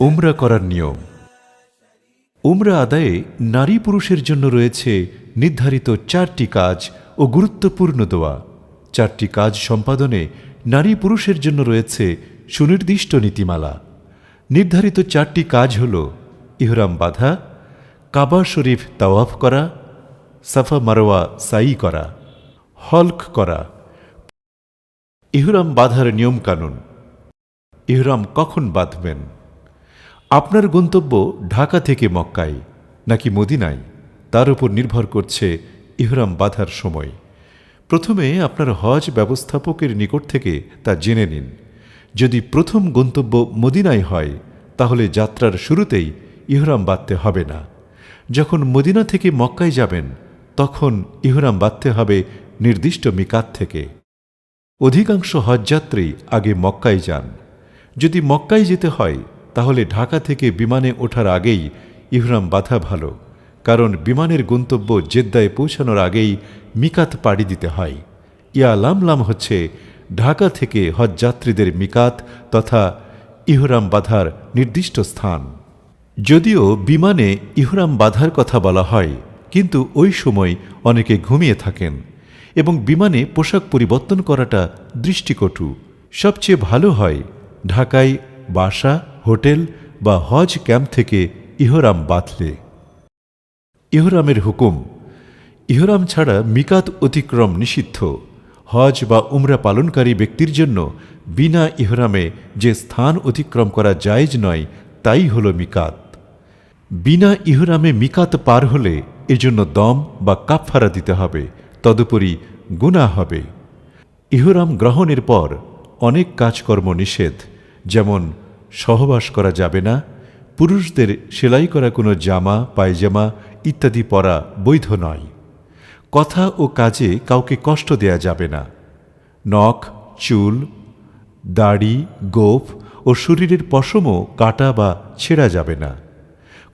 উমরা করার নিয়ম। উমরা আদায়ে নারী পুরুষের জন্য রয়েছে নির্ধারিত চারটি কাজ ও গুরুত্বপূর্ণ দোয়া। চারটি কাজ সম্পাদনে নারী পুরুষের জন্য রয়েছে সুনির্দিষ্ট নীতিমালা। নির্ধারিত চারটি কাজ হল ইহরাম বাধা, কাবা শরীফ তাওয়াফ করা, সাফা মারোয়া সাই করা, হলক করা। ইহরাম বাঁধার নিয়মকানুন। ইহরাম কখন বাঁধবেন? আপনার গন্তব্য ঢাকা থেকে মক্কায়, নাকি মদিনায়? তার উপর নির্ভর করছে ইহরাম বাঁধার সময়। প্রথমে আপনার হজ ব্যবস্থাপকের নিকট থেকে তা জেনে নিন। যদি প্রথম গন্তব্য মদিনায় হয়, তাহলে যাত্রার শুরুতেই ইহরাম বাঁধতে হবে না। যখন মদিনা থেকে মক্কায় যাবেন, তখন ইহরাম বাঁধতে হবে নির্দিষ্ট মিকাত থেকে। অধিকাংশ হজযাত্রী আগে মক্কায় যান। যদি মক্কায় যেতে হয়, তাহলে ঢাকা থেকে বিমানে ওঠার আগেই ইহরাম বাধা ভালো, কারণ বিমানের গন্তব্য জেদ্দায় পৌঁছানোর আগেই মিকাত পাড়ি দিতে হয়। ইয়া লামলাম হচ্ছে ঢাকা থেকে হজযাত্রীদের মিকাত তথা ইহরাম বাধার নির্দিষ্ট স্থান। যদিও বিমানে ইহরাম বাধার কথা বলা হয়, কিন্তু ওই সময় অনেকে ঘুমিয়ে থাকেন। এবং বিমানে পোশাক পরিবর্তন করাটা দৃষ্টিকটু। সবচেয়ে ভালো হয় ঢাকায় বাসা, হোটেল বা হজ ক্যাম্প থেকে ইহরাম বাঁধলে ইহরামের হুকুম, ইহরাম ছাড়া মিকাত অতিক্রম নিষিদ্ধ। হজ বা উমরা পালনকারী ব্যক্তির জন্য বিনা ইহরামে যে স্থান অতিক্রম করা জায়েজ নয়, তাই হল মিকাত। বিনা ইহরামে মিকাত পার হলে এজন্য দম বা কাফফারা দিতে হবে। তদুপরি গুণা হবে। ইহরাম গ্রহণের পর অনেক কাজকর্ম নিষেধ, যেমন সহবাস করা যাবে না, পুরুষদের সেলাই করা কোনো জামা, পায়জামা ইত্যাদি পরা বৈধ নয়। কথা ও কাজে কাউকে কষ্ট দেয়া যাবে না। নখ, চুল, দাড়ি, গোফ ও শরীরের পশমও কাটা বা ছেঁড়া যাবে না।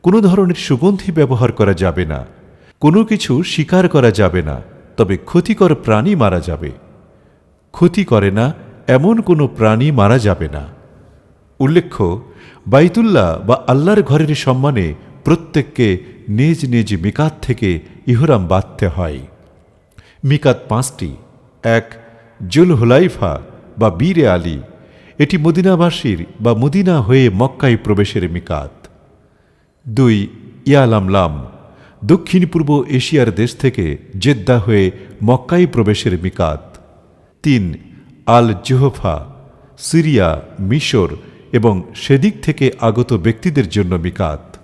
কোনো ধরনের সুগন্ধি ব্যবহার করা যাবে না। কোনো কিছু স্বীকার করা যাবে না। তবে ক্ষতিকর প্রাণী মারা যাবে। ক্ষতি করে না, এমন কোনো প্রাণী মারা যাবে না। উল্লেখ্য, বাইতুল্লাহ বা আল্লাহর ঘরের সম্মানে প্রত্যেককে নিজ নিজ মিকাত থেকে ইহরাম বাঁধতে হয়। মিকাত পাঁচটি। এক জুল হুলাইফা বা বীরে আলী। এটি মদিনাবাসীর বা মদিনা হয়ে মক্কায় প্রবেশের মিকাত। দুই, ইয়ালামলাম। দক্ষিণ পূর্ব এশিয়ার দেশ থেকে জেদ্দা হয়ে মক্কাই প্রবেশের মিকাত। তিন, আল জুহফা, সিরিয়া, মিশর এবং সেদিক থেকে আগত ব্যক্তিদের জন্য মিকাত।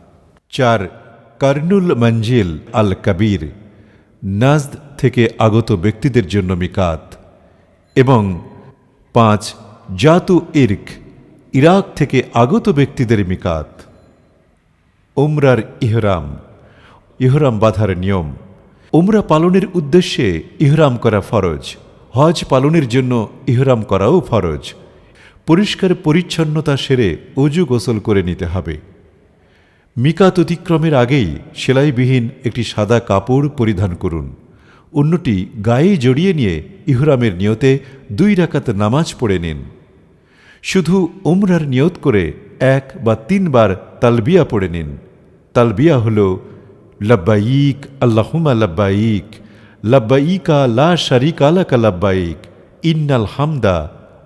চার, Qarnul Manzil Al Kabir, Najd থেকে আগত ব্যক্তিদের জন্য মিকাত। এবং পাঁচ, জাতু ইর্ক, ইরাক থেকে আগত ব্যক্তিদের মিকাত। উমরার ইহরাম। ইহরাম বাঁধার নিয়ম। উমরা পালনের উদ্দেশ্যে ইহরাম করা ফরজ। হজ পালনের জন্য ইহরাম করাও ফরজ। পরিষ্কার পরিচ্ছন্নতা সেরে অজু গোসল করে নিতে হবে। মিকাত অতিক্রমের আগেই সেলাইবিহীন একটি সাদা কাপড় পরিধান করুন। অন্যটি গায়ে জড়িয়ে নিয়ে ইহরামের নিয়তে দুই রাকাত নামাজ পড়ে নিন। শুধু উমরার নিয়ত করে এক বা তিনবার তালবিয়া পড়ে নিন। তালবিয়া হল লব্বাইক আল্লাহুমা লব্বাইক লব্বাইকা লা শারিক আলাকা লব্বাইক ইন্নাল হামদা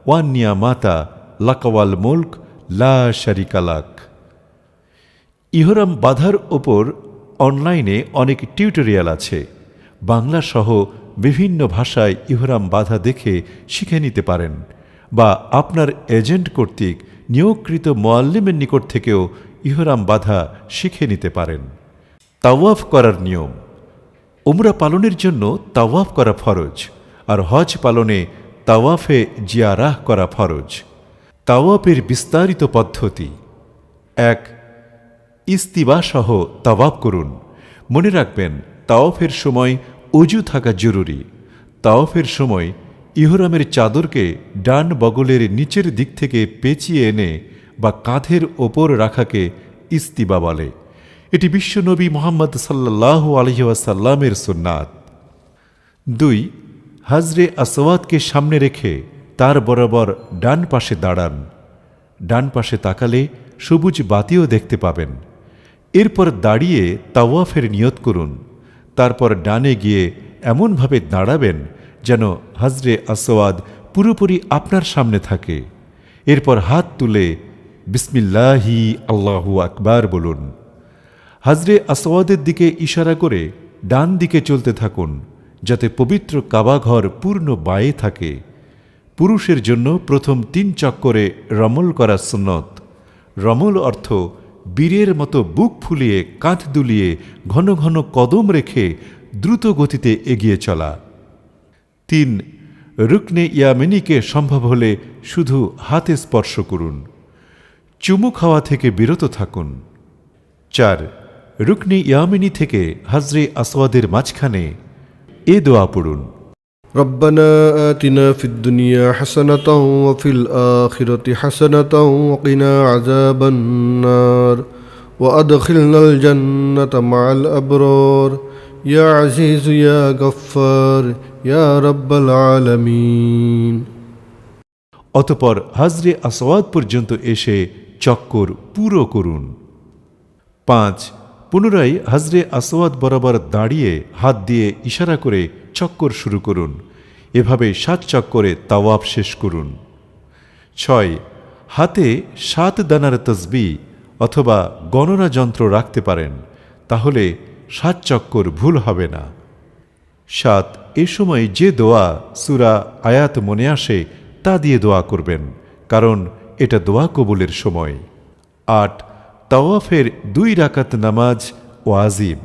ওয়ান্নিয়া মাতা লাকাওয়াল মুল্ক লা শারিকালাক ইহরাম বাধার ওপর অনলাইনে অনেক টিউটোরিয়াল আছে। বাংলা সহ বিভিন্ন ভাষায় ইহরাম বাধা দেখে শিখে নিতে পারেন বা আপনার এজেন্ট কর্তৃক নিয়োগকৃত মোয়াল্লিমের নিকট থেকেও ইহরাম বাধা শিখে নিতে পারেন। তাওয়াফ করার নিয়ম। উমরা পালনের জন্য তাওয়াফ করা ফরজ আর হজ পালনে তাওয়াফে জিয়ারাহ করা ফরজ। তাওয়াফের বিস্তারিত পদ্ধতি। এক ইস্তিবা সহ তাওয়াব করুন। মনে রাখবেন, তাওয়াফের সময় অজু থাকা জরুরি। তাওয়াফের সময় ইহরামের চাদরকে ডান বগলের নিচের দিক থেকে পেঁচিয়ে এনে বা কাঁধের ওপর রাখাকে ইস্তিবা বলে। এটি বিশ্বনবী মোহাম্মদ সাল্লাহ আলহিহাসাল্লামের সুন্নাত। দুই, হাজরে আসওয়াদকে সামনে রেখে তার বরাবর ডান পাশে দাঁড়ান। ডান পাশে তাকালে সবুজ বাতিও দেখতে পাবেন। এরপর দাঁড়িয়ে তাওয়াফের নিয়ত করুন। তারপর ডানে গিয়ে এমনভাবে দাঁড়াবেন যেন হাজরে আসওয়াদ পুরোপুরি আপনার সামনে থাকে। এরপর হাত তুলে বিসমিল্লাহি আল্লাহু আকবার বলুন। হাজরে আসওয়াদের দিকে ইশারা করে ডান দিকে চলতে থাকুন, যাতে পবিত্র কাবাঘর পূর্ণ বায়ে থাকে। পুরুষের জন্য প্রথম তিন চক্করে রমল করা সুন্নত। রমল অর্থ বীরের মতো বুক ফুলিয়ে কাঁধ দুলিয়ে ঘন ঘন কদম রেখে দ্রুত গতিতে এগিয়ে চলা। তিন, রুকনে ইয়ামিনীকে সম্ভব হলে শুধু হাতে স্পর্শ করুন। চুমু খাওয়া থেকে বিরত থাকুন। চার রুকনি ইয়ামিনী থেকে হাজরে আসওয়াদের মাঝখানে এ দোয়া পড়ুন ربنا آتنا في الدنيا حسنة وفي الآخرة حسنة وقنا عذاب النار وأدخلنا الجنة مع الأبرار يا عزيز يا غفار يا رب العالمين অতপর হাজরে আসওয়াদ পর্যন্ত এসে চক্কর পুরো করুন পাঁচ পুনরায় হাজরে আসওয়াদ বরাবর দাঁড়িয়ে হাত দিয়ে ইশারা করে চক্কর শুরু করুন। এভাবে সাত চক্করে তাওয়াব শেষ করুন। ছয়, হাতে সাত দানার তসবি অথবা গণনা যন্ত্র রাখতে পারেন, তাহলে সাত চক্কর ভুল হবে না। সাত, এ সময় যে দোয়া সুরা আয়াত মনে আসে তা দিয়ে দোয়া করবেন, কারণ এটা দোয়া কবুলের সময়। আট তাওয়াফের দুই রাকাত নামাজ ওয়াজিব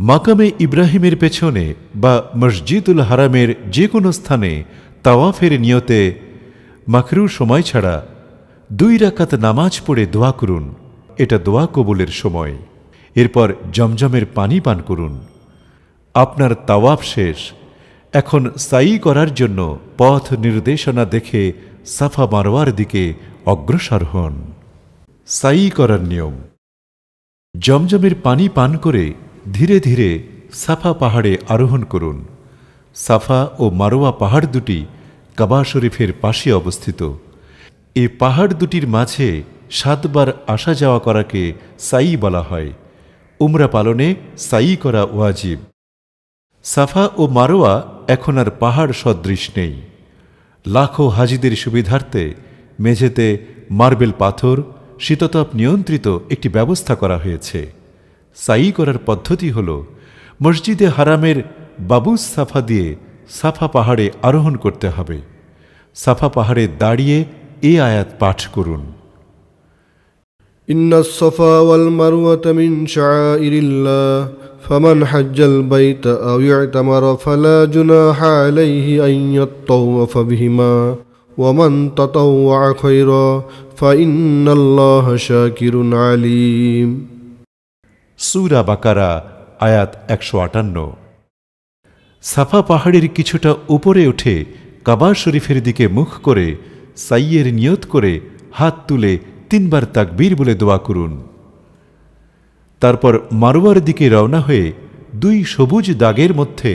মাকামে ইব্রাহিমের পেছনে বা মসজিদুল হারামের যে কোনো স্থানে তাওয়াফের নিয়তে মাকরু সময় ছাড়া দুই রাকাত নামাজ পড়ে দোয়া করুন। এটা দোয়া কবুলের সময়। এরপর জমজমের পানি পান করুন। আপনার তাওয়াফ শেষ। এখন সাই করার জন্য পথ নির্দেশনা দেখে সাফা মারোয়ার দিকে অগ্রসর হন। সাই করার নিয়ম। জমজমের পানি পান করে ধীরে ধীরে সাফা পাহাড়ে আরোহণ করুন। সাফা ও মারোয়া পাহাড় দুটি কাবা শরীফের পাশে অবস্থিত। এ পাহাড় দুটির মাঝে সাতবার আসা যাওয়া করাকে সাই বলা হয়। উমরা পালনে সাই করা ওয়াজিব। সাফা ও মারোয়া এখন আর পাহাড় সদৃশ নেই। লাখো হাজিদের সুবিধার্থে মেঝেতে মার্বেল পাথর শীততাপ নিয়ন্ত্রিত একটি ব্যবস্থা করা হয়েছে সাই করার পদ্ধতি হল মসজিদে হারামের বাবুস সাফা দিয়ে সাফা পাহাড়ে আরোহণ করতে হবে সাফা পাহাড়ে দাঁড়িয়ে এ আয়াত পাঠ করুন إن الصفا والمروة من شعائر الله فمن حج البيت أو اعتمر فلا جناح عليه أن يطوف بهما ومن تطوع خيرا فإن الله شاكر عليم সুরা বাকারা আয়াত একশো আটান্ন সাফা পাহাড়ের কিছুটা উপরে উঠে কাবা শরীফের দিকে মুখ করে সাইয়ের নিয়ত করে হাত তুলে তিনবার তাকবীর বলে দোয়া করুন তারপর মারোয়ার দিকে রওনা হয়ে দুই সবুজ দাগের মধ্যে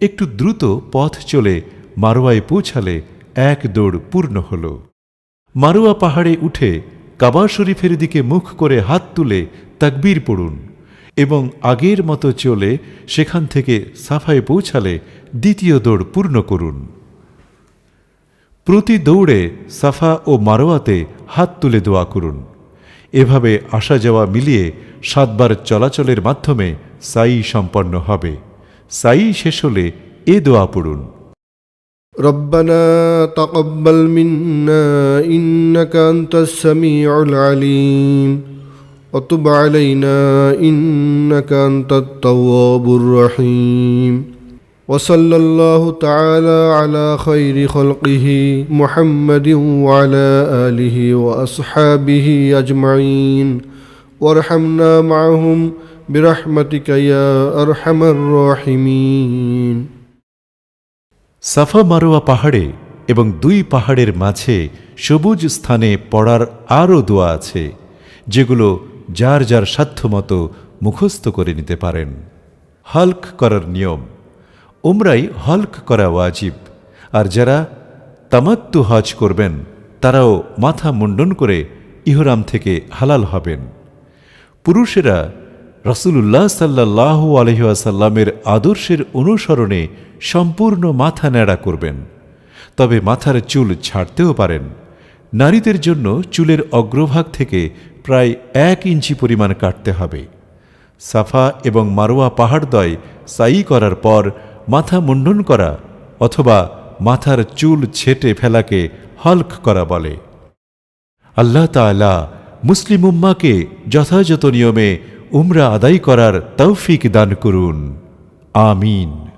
একটু দ্রুত পথ চলে মারোয়ায় পৌঁছালে এক দৌড় পূর্ণ হল। মারোয়া পাহাড়ে উঠে কাবা শরীফের দিকে মুখ করে হাত তুলে তাকবীর পড়ুন এবং আগের মতো চলে সেখান থেকে সাফায় পৌঁছালে দ্বিতীয় দৌড় পূর্ণ করুন। প্রতি দৌড়ে সাফা ও মারোয়াতে হাত তুলে দোয়া করুন। এভাবে আসা যাওয়া মিলিয়ে সাতবার চলাচলের মাধ্যমে সাই সম্পন্ন হবে। সাই শেষ হলে এ দোয়া পড়ুন। ربنا تقبل منا إنك أنت السميع العليم وتب علينا إنك أنت التواب الرحيم وصلى الله تعالى على خير خلقه محمد وعلى آله وأصحابه أجمعين وارحمنا معهم برحمتك يا أرحم الراحمين সাফা মারোয়া পাহাড়ে এবং দুই পাহাড়ের মাঝে সবুজ স্থানে পড়ার আরও দোয়া আছে, যেগুলো যার যার সাধ্যমতো মুখস্থ করে নিতে পারেন। হল্ক করার নিয়ম। উমরাই হল্ক করা ওয়াজিব। আর যারা তামাত্তু হজ করবেন, তারাও মাথা মুন্ডন করে ইহরাম থেকে হালাল হবেন। পুরুষেরা রসুল্লাহ সাল্লাহ আলহিহাসাল্লামের আদর্শের অনুসরণে সম্পূর্ণ মাথা ন্যাড়া করবেন। তবে মাথার চুল ছাড়তেও পারেন। নারীদের জন্য চুলের অগ্রভাগ থেকে প্রায় এক ইঞ্চি পরিমাণ কাটতে হবে। সাফা এবং মারোয়া পাহাড়দয় সাই করার পর মাথা মুন্ডন করা অথবা মাথার চুল ছেটে ফেলাকে হল্ক করা বলে। আল্লাহ তাআলা মুসলিম উম্মাকে যথাযথ নিয়মে উমরা আদায় করার তৌফিক দান করুন। আমিন।